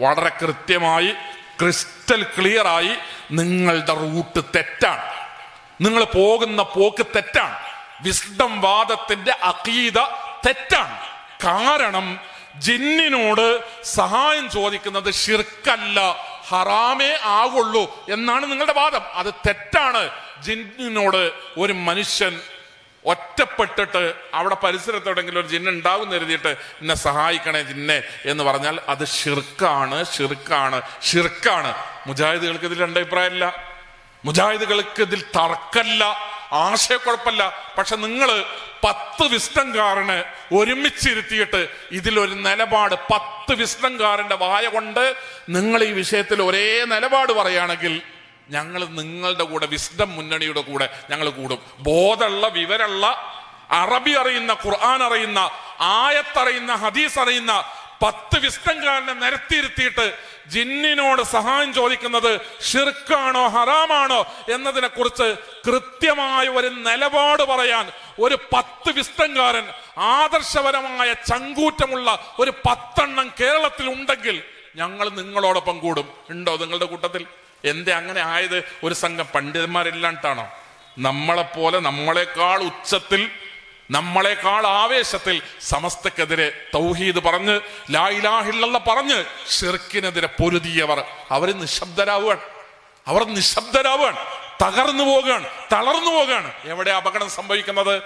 വളരെ കൃത്യമായി ക്രിസ്റ്റൽ ക്ലിയറായി നിങ്ങളുടെ റൂട്ട് തെറ്റാണ്. നിങ്ങൾ പോകുന്ന പോക്ക് തെറ്റാണ്. വിസ്ഡം വാദത്തിന്റെ അഖീദ തെറ്റാണ്. കാരണം ജിന്നിനോട് സഹായം ചോദിക്കുന്നത് ഷിർക്കല്ല ഹറാമേ ആകുള്ളൂ എന്നാണ് നിങ്ങളുടെ വാദം. അത് തെറ്റാണ്. ജിന്നിനോട് ഒരു മനുഷ്യൻ ഒറ്റപ്പെട്ടിട്ട് അവിടെ പരിസരത്തെവിടെങ്കിലും ഒരു ജിന്ന് ഉണ്ടാവും എഴുതിയിട്ട് എന്നെ സഹായിക്കണേ ജിന്നെ എന്ന് പറഞ്ഞാൽ അത് ഷിർക്കാണ് ഷിർക്കാണ് ഷിർക്കാണ് മുജാഹിദുകൾക്ക് ഇതിൽ രണ്ട് അഭിപ്രായമില്ല മുജാഹിദുകൾക്ക് ഇതിൽ തർക്കല്ല ആശയക്കുഴപ്പമില്ല. പക്ഷെ നിങ്ങൾ പത്ത് വിസ്തംകാരന് ഒരുമിച്ചിരുത്തിയിട്ട് ഇതിലൊരു നിലപാട് പത്ത് വിസ്തംകാരന്റെ വായ കൊണ്ട് നിങ്ങൾ ഈ വിഷയത്തിൽ ഒരേ നിലപാട് പറയുകയാണെങ്കിൽ ഞങ്ങൾ നിങ്ങളുടെ കൂടെ വിസ്ഡം മുന്നണിയുടെ കൂടെ ഞങ്ങൾ കൂടും. ബോധമുള്ള വിവരമുള്ള അറബി അറിയുന്ന ഖുർആൻ അറിയുന്ന ആയത്തറിയുന്ന ഹദീസ് അറിയുന്ന പത്ത് വിസ്തംകാരനെ നിരത്തിയിരുത്തിയിട്ട് ജിന്നിനോട് സഹായം ചോദിക്കുന്നത് ഷിർക്കാണോ ഹറാമാണോ എന്നതിനെ കുറിച്ച് കൃത്യമായ ഒരു നിലപാട് പറയാൻ ഒരു പത്ത് വിസ്തംകാരൻ ആദർശപരമായ ചങ്കൂറ്റമുള്ള ഒരു പത്തെണ്ണം കേരളത്തിൽ ഉണ്ടെങ്കിൽ ഞങ്ങൾ നിങ്ങളോടൊപ്പം കൂടും. ഉണ്ടോ നിങ്ങളുടെ കൂട്ടത്തിൽ? എന്തേ അങ്ങനെ ആയത്? ഒരു സംഘം പണ്ഡിതന്മാരില്ലാണ്ടാണോ? നമ്മളെപ്പോലെ നമ്മളെക്കാൾ ഉച്ചത്തിൽ നമ്മളെക്കാൾ ആവേശത്തിൽ സമസ്തക്കെതിരെ തൗഹീദ് പറഞ്ഞ് ലായിലാഹിള്ള പറഞ്ഞ് ഷിർക്കിനെതിരെ പൊരുതിയവർ. അവർ നിശബ്ദരാവുകയാണ്. അവർ നിശബ്ദരാവുകയാണ്. തകർന്നു പോകുകയാണ് തളർന്നു പോകുകയാണ് എവിടെ അപകടം സംഭവിക്കുന്നത്?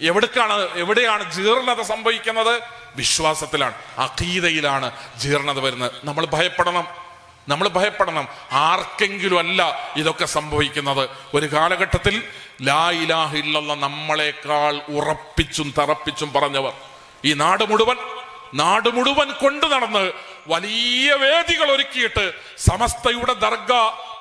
എവിടേക്കാണ് എവിടെയാണ് ജീർണത സംഭവിക്കുന്നത്? വിശ്വാസത്തിലാണ് അഖീതയിലാണ് ജീർണത വരുന്നത്. നമ്മൾ ഭയപ്പെടണം. നമ്മൾ ഭയപ്പെടണം. ആർക്കെങ്കിലും അല്ല ഇതൊക്കെ സംഭവിക്കുന്നത്. ഒരു കാലഘട്ടത്തിൽ ലാ നമ്മളെക്കാൾ ഉറപ്പിച്ചും തറപ്പിച്ചും പറഞ്ഞവർ. ഈ നാട് മുഴുവൻ നാട് മുഴുവൻ കൊണ്ടു നടന്ന് വലിയ വേദികൾ ഒരുക്കിയിട്ട് സമസ്തയുടെ ദർഗ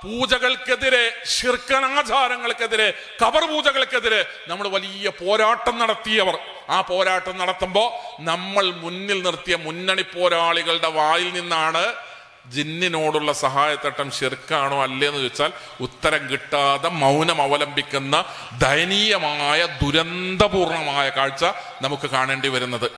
പൂജകൾക്കെതിരെ ശിർക്കനാചാരങ്ങൾക്കെതിരെ കബർ പൂജകൾക്കെതിരെ നമ്മൾ വലിയ പോരാട്ടം നടത്തിയവർ. ആ പോരാട്ടം നടത്തുമ്പോൾ നമ്മൾ മുന്നിൽ നിർത്തിയ മുന്നണി പോരാളികളുടെ വായിൽ നിന്നാണ് ജിന്നിനോടുള്ള സഹായത്തട്ടം ശിർക്കാണോ അല്ലേന്ന് ചോദിച്ചാൽ ഉത്തരം കിട്ടാതെ മൗനം അവലംബിക്കുന്ന ദയനീയമായ ദുരന്തപൂർണമായ കാഴ്ച നമുക്ക് കാണേണ്ടി വരുന്നത്.